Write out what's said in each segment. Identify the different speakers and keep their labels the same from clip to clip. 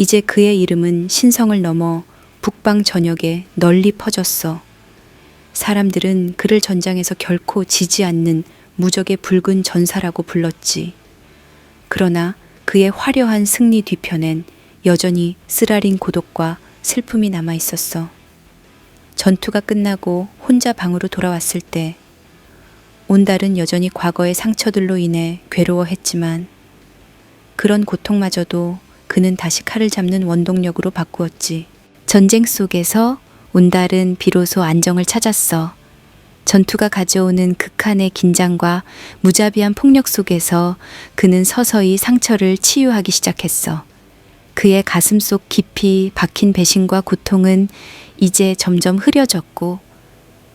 Speaker 1: 이제 그의 이름은 신성을 넘어 북방 전역에 널리 퍼졌어. 사람들은 그를 전장에서 결코 지지 않는 무적의 붉은 전사라고 불렀지. 그러나 그의 화려한 승리 뒤편엔 여전히 쓰라린 고독과 슬픔이 남아 있었어. 전투가 끝나고 혼자 방으로 돌아왔을 때 온달은 여전히 과거의 상처들로 인해 괴로워했지만 그런 고통마저도 그는 다시 칼을 잡는 원동력으로 바꾸었지. 전쟁 속에서 온달은 비로소 안정을 찾았어. 전투가 가져오는 극한의 긴장과 무자비한 폭력 속에서 그는 서서히 상처를 치유하기 시작했어. 그의 가슴 속 깊이 박힌 배신과 고통은 이제 점점 흐려졌고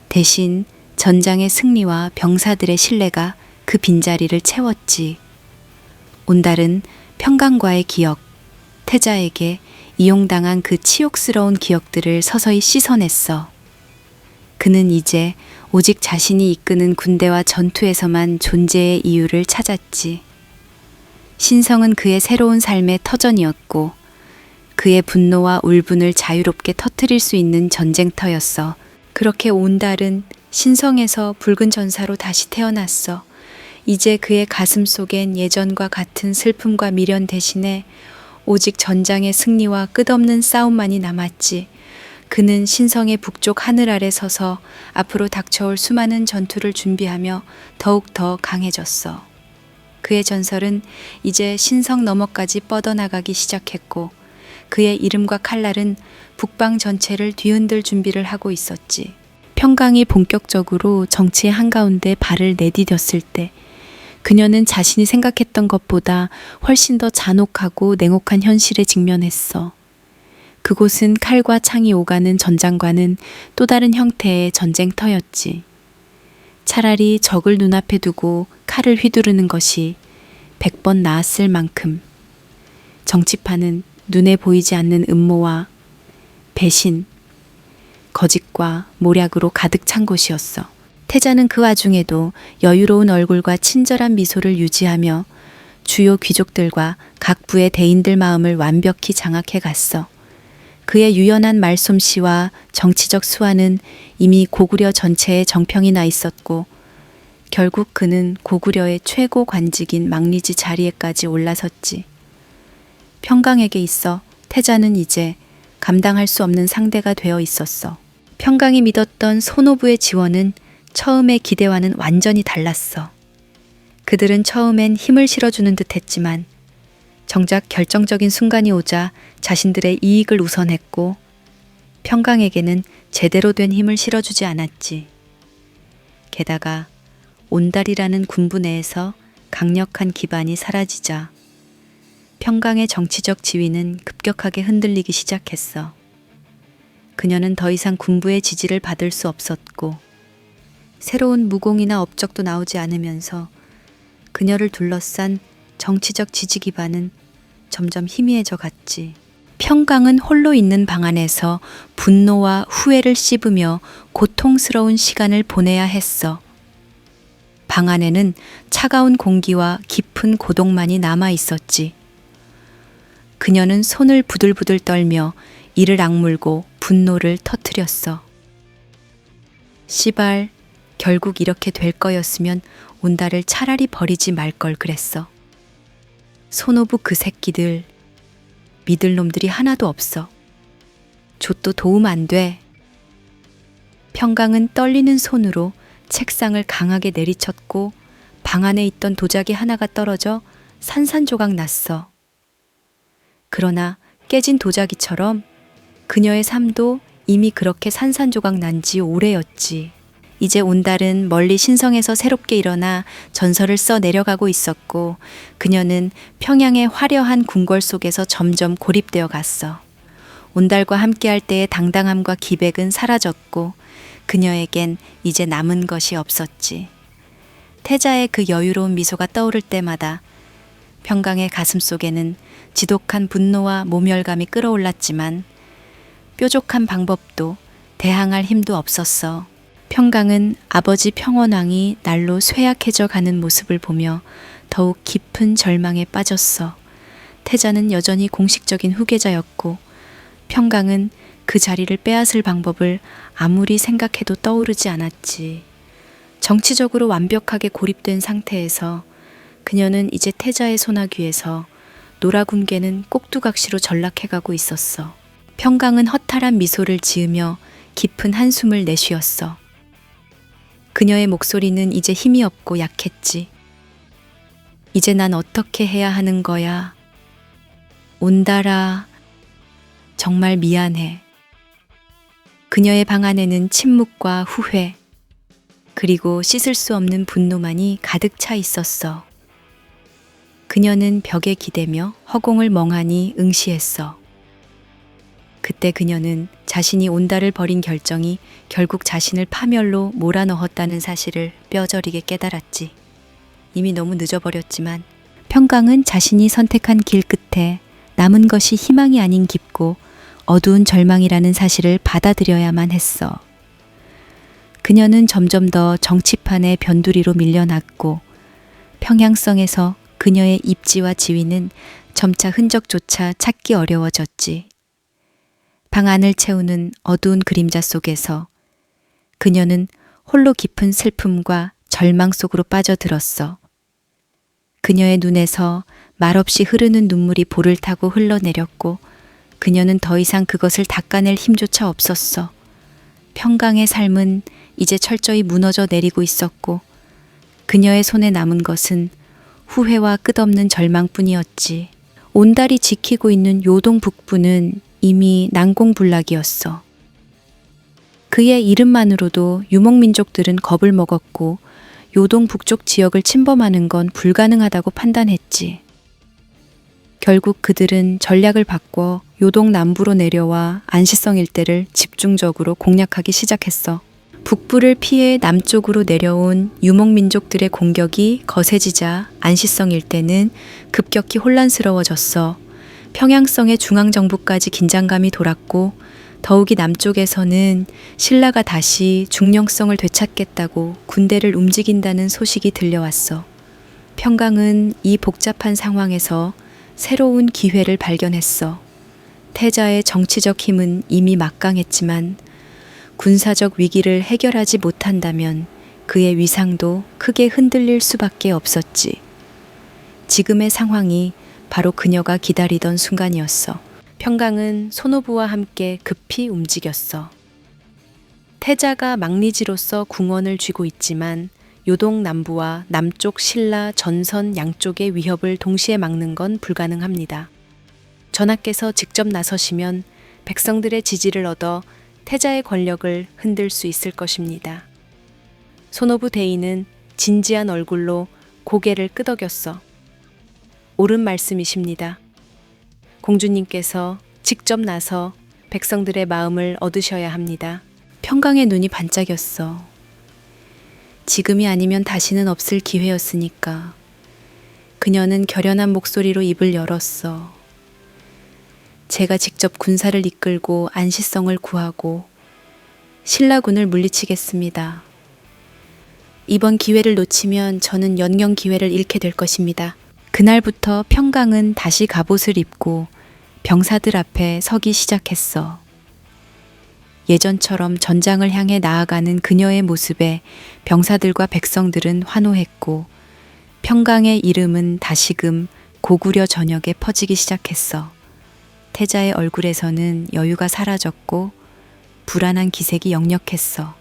Speaker 1: 대신 전장의 승리와 병사들의 신뢰가 그 빈자리를 채웠지. 온달은 평강과의 기억, 태자에게 이용당한 그 치욕스러운 기억들을 서서히 씻어냈어. 그는 이제 오직 자신이 이끄는 군대와 전투에서만 존재의 이유를 찾았지. 신성은 그의 새로운 삶의 터전이었고, 그의 분노와 울분을 자유롭게 터뜨릴 수 있는 전쟁터였어. 그렇게 온달은 신성에서 붉은 전사로 다시 태어났어. 이제 그의 가슴 속엔 예전과 같은 슬픔과 미련 대신에 오직 전장의 승리와 끝없는 싸움만이 남았지. 그는 신성의 북쪽 하늘 아래 서서 앞으로 닥쳐올 수많은 전투를 준비하며 더욱 더 강해졌어. 그의 전설은 이제 신성 너머까지 뻗어나가기 시작했고, 그의 이름과 칼날은 북방 전체를 뒤흔들 준비를 하고 있었지. 평강이 본격적으로 정치의 한가운데 발을 내디뎠을 때, 그녀는 자신이 생각했던 것보다 훨씬 더 잔혹하고 냉혹한 현실에 직면했어. 그곳은 칼과 창이 오가는 전장과는 또 다른 형태의 전쟁터였지. 차라리 적을 눈앞에 두고 칼을 휘두르는 것이 백번 나았을 만큼 정치판은 눈에 보이지 않는 음모와 배신, 거짓과 모략으로 가득 찬 곳이었어. 태자는 그 와중에도 여유로운 얼굴과 친절한 미소를 유지하며 주요 귀족들과 각 부의 대인들 마음을 완벽히 장악해 갔어. 그의 유연한 말솜씨와 정치적 수완은 이미 고구려 전체에 정평이 나 있었고, 결국 그는 고구려의 최고 관직인 망리지 자리에까지 올라섰지. 평강에게 있어 태자는 이제 감당할 수 없는 상대가 되어 있었어. 평강이 믿었던 소노부의 지원은 처음의 기대와는 완전히 달랐어. 그들은 처음엔 힘을 실어주는 듯 했지만 정작 결정적인 순간이 오자 자신들의 이익을 우선했고 평강에게는 제대로 된 힘을 실어주지 않았지. 게다가 온달이라는 군부 내에서 강력한 기반이 사라지자 평강의 정치적 지위는 급격하게 흔들리기 시작했어. 그녀는 더 이상 군부의 지지를 받을 수 없었고 새로운 무공이나 업적도 나오지 않으면서 그녀를 둘러싼 정치적 지지 기반은 점점 희미해져 갔지. 평강은 홀로 있는 방 안에서 분노와 후회를 씹으며 고통스러운 시간을 보내야 했어. 방 안에는 차가운 공기와 깊은 고독만이 남아 있었지. 그녀는 손을 부들부들 떨며 이를 악물고 분노를 터뜨렸어. 시발, 결국 이렇게 될 거였으면 온달을 차라리 버리지 말 걸 그랬어. 손오부 그 새끼들, 믿을 놈들이 하나도 없어. 좆도 도움 안 돼. 평강은 떨리는 손으로 책상을 강하게 내리쳤고 방 안에 있던 도자기 하나가 떨어져 산산조각 났어. 그러나 깨진 도자기처럼 그녀의 삶도 이미 그렇게 산산조각 난 지 오래였지. 이제 온달은 멀리 신성에서 새롭게 일어나 전설을 써 내려가고 있었고 그녀는 평양의 화려한 궁궐 속에서 점점 고립되어 갔어. 온달과 함께할 때의 당당함과 기백은 사라졌고 그녀에겐 이제 남은 것이 없었지. 태자의 그 여유로운 미소가 떠오를 때마다 평강의 가슴 속에는 지독한 분노와 모멸감이 끌어올랐지만 뾰족한 방법도 대항할 힘도 없었어. 평강은 아버지 평원왕이 날로 쇠약해져 가는 모습을 보며 더욱 깊은 절망에 빠졌어. 태자는 여전히 공식적인 후계자였고 평강은 그 자리를 빼앗을 방법을 아무리 생각해도 떠오르지 않았지. 정치적으로 완벽하게 고립된 상태에서 그녀는 이제 태자의 소나귀에서 노라군계는 꼭두각시로 전락해가고 있었어. 평강은 허탈한 미소를 지으며 깊은 한숨을 내쉬었어. 그녀의 목소리는 이제 힘이 없고 약했지. 이제 난 어떻게 해야 하는 거야? 온다라. 정말 미안해. 그녀의 방 안에는 침묵과 후회, 그리고 씻을 수 없는 분노만이 가득 차 있었어. 그녀는 벽에 기대며 허공을 멍하니 응시했어. 그때 그녀는 자신이 온다를 버린 결정이 결국 자신을 파멸로 몰아넣었다는 사실을 뼈저리게 깨달았지. 이미 너무 늦어버렸지만 평강은 자신이 선택한 길 끝에 남은 것이 희망이 아닌 깊고 어두운 절망이라는 사실을 받아들여야만 했어. 그녀는 점점 더 정치판의 변두리로 밀려났고 평양성에서 그녀의 입지와 지위는 점차 흔적조차 찾기 어려워졌지. 방 안을 채우는 어두운 그림자 속에서 그녀는 홀로 깊은 슬픔과 절망 속으로 빠져들었어. 그녀의 눈에서 말없이 흐르는 눈물이 볼을 타고 흘러내렸고 그녀는 더 이상 그것을 닦아낼 힘조차 없었어. 평강의 삶은 이제 철저히 무너져 내리고 있었고 그녀의 손에 남은 것은 후회와 끝없는 절망뿐이었지. 온달이 지키고 있는 요동 북부는 이미 난공불락이었어. 그의 이름만으로도 유목민족들은 겁을 먹었고 요동 북쪽 지역을 침범하는 건 불가능하다고 판단했지. 결국 그들은 전략을 바꿔 요동 남부로 내려와 안시성 일대를 집중적으로 공략하기 시작했어. 북부를 피해 남쪽으로 내려온 유목민족들의 공격이 거세지자 안시성 일대는 급격히 혼란스러워졌어. 평양성의 중앙정부까지 긴장감이 돌았고 더욱이 남쪽에서는 신라가 다시 중령성을 되찾겠다고 군대를 움직인다는 소식이 들려왔어. 평강은 이 복잡한 상황에서 새로운 기회를 발견했어. 태자의 정치적 힘은 이미 막강했지만 군사적 위기를 해결하지 못한다면 그의 위상도 크게 흔들릴 수밖에 없었지. 지금의 상황이 바로 그녀가 기다리던 순간이었어. 평강은 손오부와 함께 급히 움직였어. 태자가 망리지로서 궁원을 쥐고 있지만 요동 남부와 남쪽 신라 전선 양쪽의 위협을 동시에 막는 건 불가능합니다. 전하께서 직접 나서시면 백성들의 지지를 얻어 태자의 권력을 흔들 수 있을 것입니다. 손오부 대인은 진지한 얼굴로 고개를 끄덕였어. 옳은 말씀이십니다. 공주님께서 직접 나서 백성들의 마음을 얻으셔야 합니다. 평강의 눈이 반짝였어. 지금이 아니면 다시는 없을 기회였으니까. 그녀는 결연한 목소리로 입을 열었어. 제가 직접 군사를 이끌고 안시성을 구하고 신라군을 물리치겠습니다. 이번 기회를 놓치면 저는 연경 기회를 잃게 될 것입니다. 그날부터 평강은 다시 갑옷을 입고 병사들 앞에 서기 시작했어. 예전처럼 전장을 향해 나아가는 그녀의 모습에 병사들과 백성들은 환호했고 평강의 이름은 다시금 고구려 전역에 퍼지기 시작했어. 태자의 얼굴에서는 여유가 사라졌고 불안한 기색이 역력했어.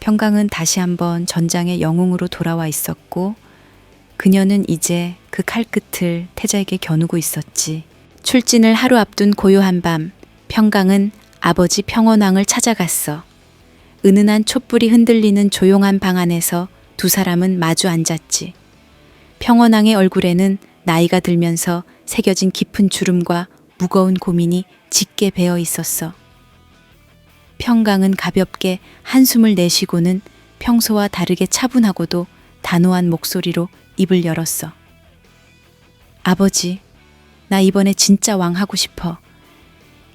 Speaker 1: 평강은 다시 한번 전장의 영웅으로 돌아와 있었고 그녀는 이제 그 칼끝을 태자에게 겨누고 있었지. 출진을 하루 앞둔 고요한 밤, 평강은 아버지 평원왕을 찾아갔어. 은은한 촛불이 흔들리는 조용한 방 안에서 두 사람은 마주 앉았지. 평원왕의 얼굴에는 나이가 들면서 새겨진 깊은 주름과 무거운 고민이 짙게 배어 있었어. 평강은 가볍게 한숨을 내쉬고는 평소와 다르게 차분하고도 단호한 목소리로 입을 열었어. 아버지, 나 이번에 진짜 왕 하고 싶어.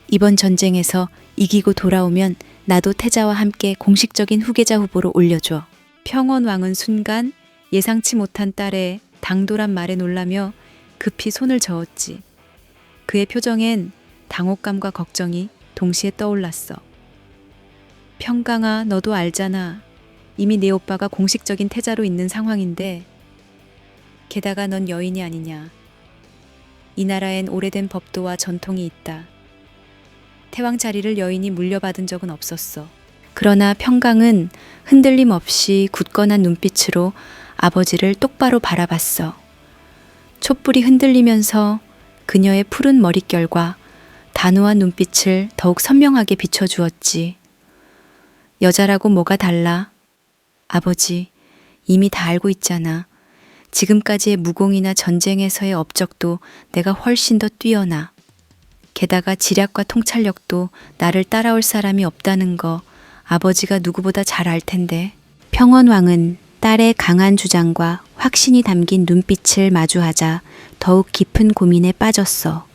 Speaker 1: 이번 전쟁에서 이기고 돌아오면 나도 태자와 함께 공식적인 후계자 후보로 올려줘. 평원왕은 순간 예상치 못한 딸의 당돌한 말에 놀라며 급히 손을 저었지. 그의 표정엔 당혹감과 걱정이 동시에 떠올랐어. 평강아, 너도 알잖아. 이미 네 오빠가 공식적인 태자로 있는 상황인데, 게다가 넌 여인이 아니냐. 이 나라엔 오래된 법도와 전통이 있다. 태왕 자리를 여인이 물려받은 적은 없었어. 그러나 평강은 흔들림 없이 굳건한 눈빛으로 아버지를 똑바로 바라봤어. 촛불이 흔들리면서 그녀의 푸른 머릿결과 단호한 눈빛을 더욱 선명하게 비춰주었지. 여자라고 뭐가 달라? 아버지, 이미 다 알고 있잖아. 지금까지의 무공이나 전쟁에서의 업적도 내가 훨씬 더 뛰어나. 게다가 지략과 통찰력도 나를 따라올 사람이 없다는 거 아버지가 누구보다 잘 알 텐데. 평원왕은 딸의 강한 주장과 확신이 담긴 눈빛을 마주하자 더욱 깊은 고민에 빠졌어.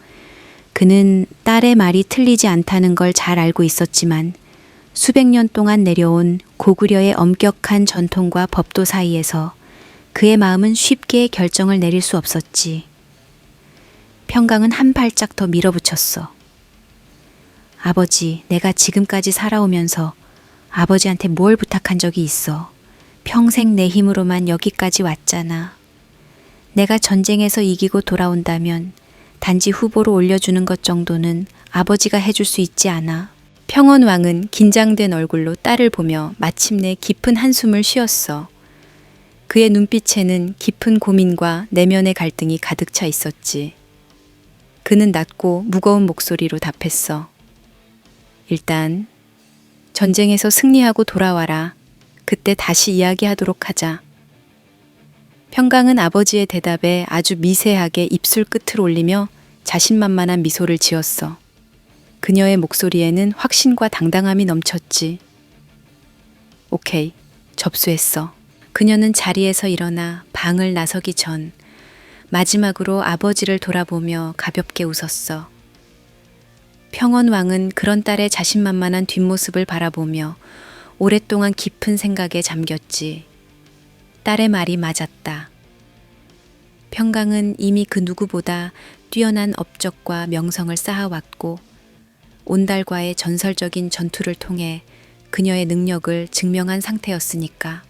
Speaker 1: 그는 딸의 말이 틀리지 않다는 걸 잘 알고 있었지만 수백 년 동안 내려온 고구려의 엄격한 전통과 법도 사이에서 그의 마음은 쉽게 결정을 내릴 수 없었지. 평강은 한 발짝 더 밀어붙였어. 아버지, 내가 지금까지 살아오면서 아버지한테 뭘 부탁한 적이 있어. 평생 내 힘으로만 여기까지 왔잖아. 내가 전쟁에서 이기고 돌아온다면 단지 후보로 올려주는 것 정도는 아버지가 해줄 수 있지 않아. 평원왕은 긴장된 얼굴로 딸을 보며 마침내 깊은 한숨을 쉬었어. 그의 눈빛에는 깊은 고민과 내면의 갈등이 가득 차 있었지. 그는 낮고 무거운 목소리로 답했어. 일단, 전쟁에서 승리하고 돌아와라. 그때 다시 이야기하도록 하자. 평강은 아버지의 대답에 아주 미세하게 입술 끝을 올리며 자신만만한 미소를 지었어. 그녀의 목소리에는 확신과 당당함이 넘쳤지. 오케이, 접수했어. 그녀는 자리에서 일어나 방을 나서기 전 마지막으로 아버지를 돌아보며 가볍게 웃었어. 평원왕은 그런 딸의 자신만만한 뒷모습을 바라보며 오랫동안 깊은 생각에 잠겼지. 딸의 말이 맞았다. 평강은 이미 그 누구보다 뛰어난 업적과 명성을 쌓아왔고 온달과의 전설적인 전투를 통해 그녀의 능력을 증명한 상태였으니까.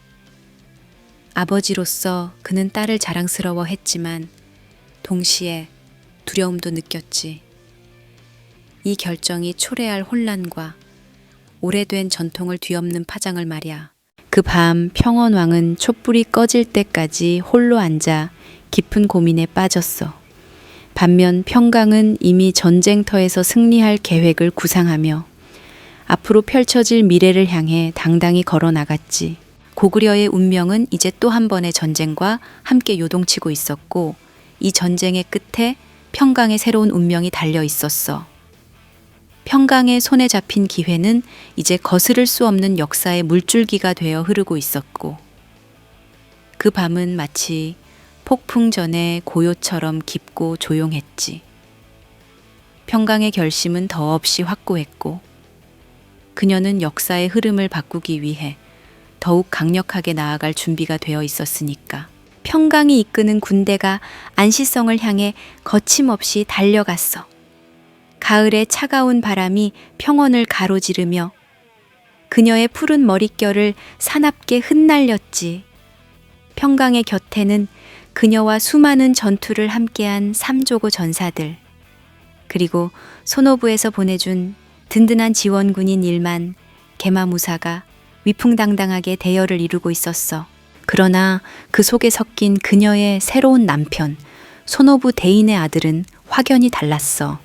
Speaker 1: 아버지로서 그는 딸을 자랑스러워 했지만 동시에 두려움도 느꼈지. 이 결정이 초래할 혼란과 오래된 전통을 뒤엎는 파장을 말이야. 그 밤 평원왕은 촛불이 꺼질 때까지 홀로 앉아 깊은 고민에 빠졌어. 반면 평강은 이미 전쟁터에서 승리할 계획을 구상하며 앞으로 펼쳐질 미래를 향해 당당히 걸어 나갔지. 고구려의 운명은 이제 또 한 번의 전쟁과 함께 요동치고 있었고 이 전쟁의 끝에 평강의 새로운 운명이 달려 있었어. 평강의 손에 잡힌 기회는 이제 거스를 수 없는 역사의 물줄기가 되어 흐르고 있었고 그 밤은 마치 폭풍 전의 고요처럼 깊고 조용했지. 평강의 결심은 더없이 확고했고 그녀는 역사의 흐름을 바꾸기 위해 더욱 강력하게 나아갈 준비가 되어 있었으니까. 평강이 이끄는 군대가 안시성을 향해 거침없이 달려갔어. 가을의 차가운 바람이 평원을 가로지르며 그녀의 푸른 머릿결을 사납게 흩날렸지. 평강의 곁에는 그녀와 수많은 전투를 함께한 삼조고 전사들, 그리고 소노부에서 보내준 든든한 지원군인 일만 개마무사가 위풍당당하게 대열을 이루고 있었어. 그러나 그 속에 섞인 그녀의 새로운 남편, 소노부 대인의 아들은 확연히 달랐어.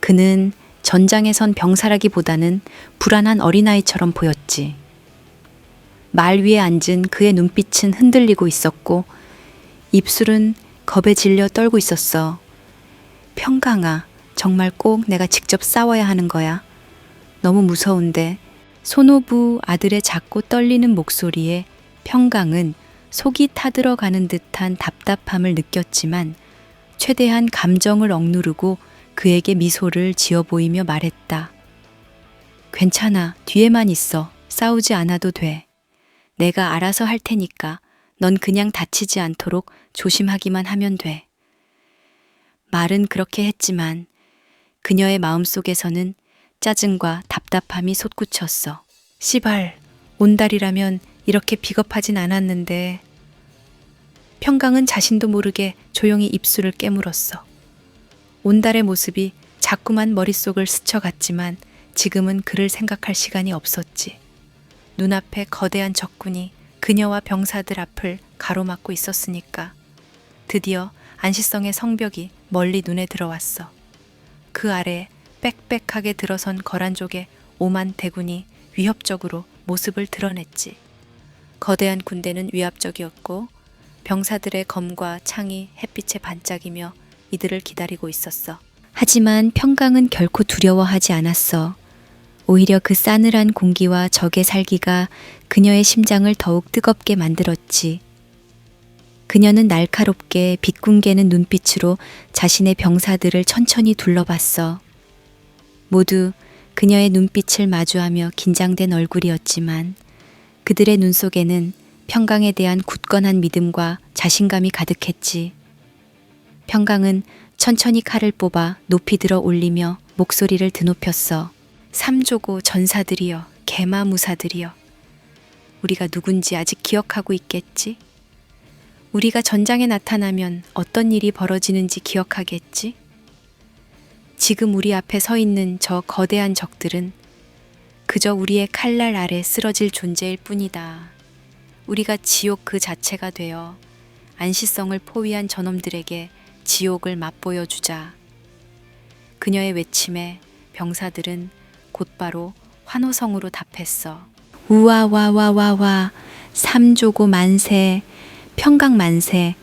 Speaker 1: 그는 전장에 선 병사라기보다는 불안한 어린아이처럼 보였지. 말 위에 앉은 그의 눈빛은 흔들리고 있었고, 입술은 겁에 질려 떨고 있었어. 평강아, 정말 꼭 내가 직접 싸워야 하는 거야. 너무 무서운데. 손오부 아들의 작고 떨리는 목소리에 평강은 속이 타들어가는 듯한 답답함을 느꼈지만 최대한 감정을 억누르고 그에게 미소를 지어 보이며 말했다. 괜찮아. 뒤에만 있어. 싸우지 않아도 돼. 내가 알아서 할 테니까 넌 그냥 다치지 않도록 조심하기만 하면 돼. 말은 그렇게 했지만 그녀의 마음 속에서는 짜증과 답답함이 솟구쳤어. 시발, 온달이라면 이렇게 비겁하진 않았는데. 평강은 자신도 모르게 조용히 입술을 깨물었어. 온달의 모습이 자꾸만 머릿속을 스쳐갔지만 지금은 그를 생각할 시간이 없었지. 눈앞에 거대한 적군이 그녀와 병사들 앞을 가로막고 있었으니까. 드디어 안시성의 성벽이 멀리 눈에 들어왔어. 그 아래 빽빽하게 들어선 거란족의 오만 대군이 위협적으로 모습을 드러냈지. 거대한 군대는 위압적이었고 병사들의 검과 창이 햇빛에 반짝이며 이들을 기다리고 있었어. 하지만 평강은 결코 두려워하지 않았어. 오히려 그 싸늘한 공기와 적의 살기가 그녀의 심장을 더욱 뜨겁게 만들었지. 그녀는 날카롭게 빗궁개는 눈빛으로 자신의 병사들을 천천히 둘러봤어. 모두 그녀의 눈빛을 마주하며 긴장된 얼굴이었지만 그들의 눈 속에는 평강에 대한 굳건한 믿음과 자신감이 가득했지. 평강은 천천히 칼을 뽑아 높이 들어 올리며 목소리를 드높였어. 삼조고 전사들이여, 개마무사들이여. 우리가 누군지 아직 기억하고 있겠지? 우리가 전장에 나타나면 어떤 일이 벌어지는지 기억하겠지? 지금 우리 앞에 서 있는 저 거대한 적들은 그저 우리의 칼날 아래 쓰러질 존재일 뿐이다. 우리가 지옥 그 자체가 되어 안시성을 포위한 저놈들에게 지옥을 맛보여 주자. 그녀의 외침에 병사들은 곧바로 환호성으로 답했어. 우와와와와와 삼조고 만세 평강 만세.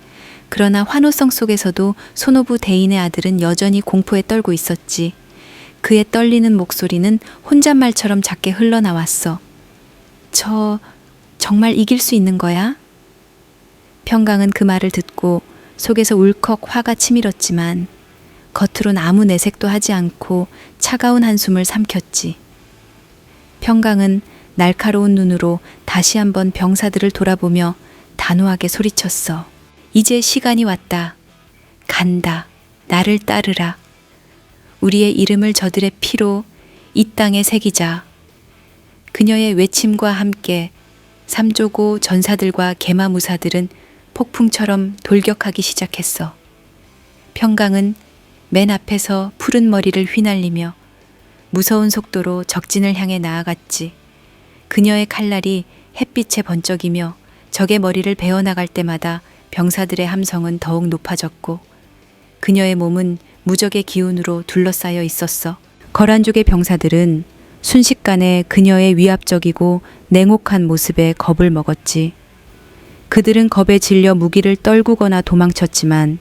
Speaker 1: 그러나 환호성 속에서도 손오부 대인의 아들은 여전히 공포에 떨고 있었지. 그의 떨리는 목소리는 혼잣말처럼 작게 흘러나왔어. 저 정말 이길 수 있는 거야? 평강은 그 말을 듣고 속에서 울컥 화가 치밀었지만 겉으론 아무 내색도 하지 않고 차가운 한숨을 삼켰지. 평강은 날카로운 눈으로 다시 한번 병사들을 돌아보며 단호하게 소리쳤어. 이제 시간이 왔다. 간다. 나를 따르라. 우리의 이름을 저들의 피로 이 땅에 새기자. 그녀의 외침과 함께 삼조고 전사들과 개마무사들은 폭풍처럼 돌격하기 시작했어. 평강은 맨 앞에서 푸른 머리를 휘날리며 무서운 속도로 적진을 향해 나아갔지. 그녀의 칼날이 햇빛에 번쩍이며 적의 머리를 베어나갈 때마다 병사들의 함성은 더욱 높아졌고 그녀의 몸은 무적의 기운으로 둘러싸여 있었어. 거란족의 병사들은 순식간에 그녀의 위압적이고 냉혹한 모습에 겁을 먹었지. 그들은 겁에 질려 무기를 떨구거나 도망쳤지만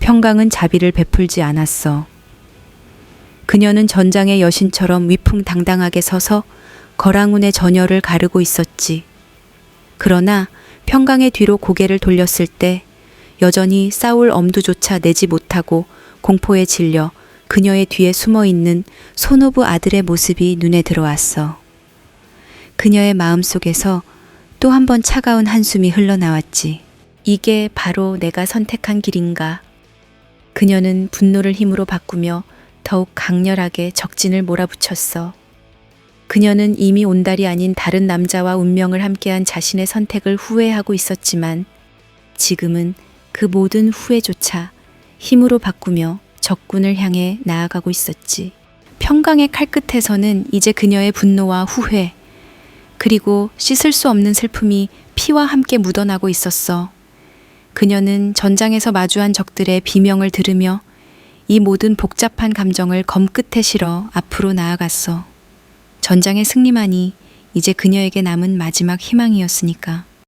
Speaker 1: 평강은 자비를 베풀지 않았어. 그녀는 전장의 여신처럼 위풍당당하게 서서 거랑운의 전열을 가르고 있었지. 그러나 평강의 뒤로 고개를 돌렸을 때 여전히 싸울 엄두조차 내지 못하고 공포에 질려 그녀의 뒤에 숨어 있는 손오부 아들의 모습이 눈에 들어왔어. 그녀의 마음 속에서 또 한 번 차가운 한숨이 흘러나왔지. 이게 바로 내가 선택한 길인가. 그녀는 분노를 힘으로 바꾸며 더욱 강렬하게 적진을 몰아붙였어. 그녀는 이미 온달이 아닌 다른 남자와 운명을 함께한 자신의 선택을 후회하고 있었지만 지금은 그 모든 후회조차 힘으로 바꾸며 적군을 향해 나아가고 있었지. 평강의 칼끝에서는 이제 그녀의 분노와 후회, 그리고 씻을 수 없는 슬픔이 피와 함께 묻어나고 있었어. 그녀는 전장에서 마주한 적들의 비명을 들으며 이 모든 복잡한 감정을 검끝에 실어 앞으로 나아갔어. 전장의 승리만이 이제 그녀에게 남은 마지막 희망이었으니까.